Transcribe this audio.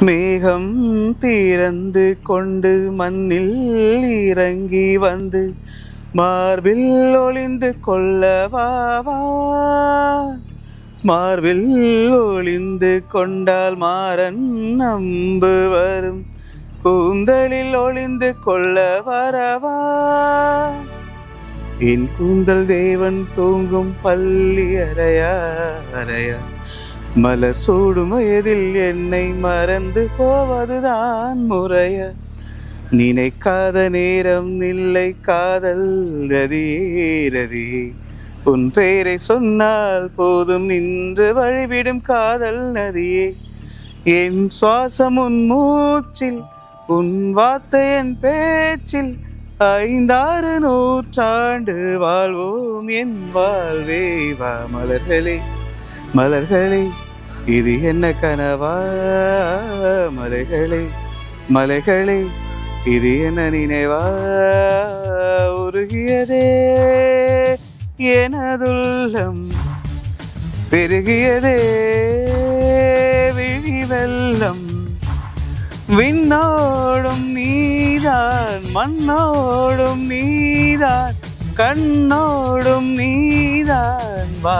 மேகம் திறந்து கொண்டு மண்ணில் இறங்கி வந்து மார்பில் ஒளிந்து கொள்ளவாவா மார்பில் ஒளிந்து கொண்டால் மாறன் நம்பு வரும். கூந்தலில் ஒளிந்து கொள்ள வரவா. என் கூந்தல் தேவன் தூங்கும் பள்ளி அறையா அறையா. மலர் சூடுமயதில் என்னை மறந்து போவதுதான் முறைய. நினைக்காத நேரம் இல்லை காதல் ரதியே ரதியே உன் பெயரை சொன்னால் போதும் நின்று வழிவிடும் காதல் நதியே. என் சுவாசம் உன் மூச்சில் உன் வார்த்தை என் பேச்சில் ஐந்தாறு நூற்றாண்டு வாழ்வோம் என் வாழ்வே. வா மலர்களே மலர்களே. இது என்ன கனவா? மலைகளே மலைகளே இது என்ன நினைவா? உருகியதே எனதுள்ளம் பெருகியதே விழி வெள்ளம். விண்ணோடும் நீதான் மண்ணோடும் நீதான் கண்ணோடும் நீதான் வா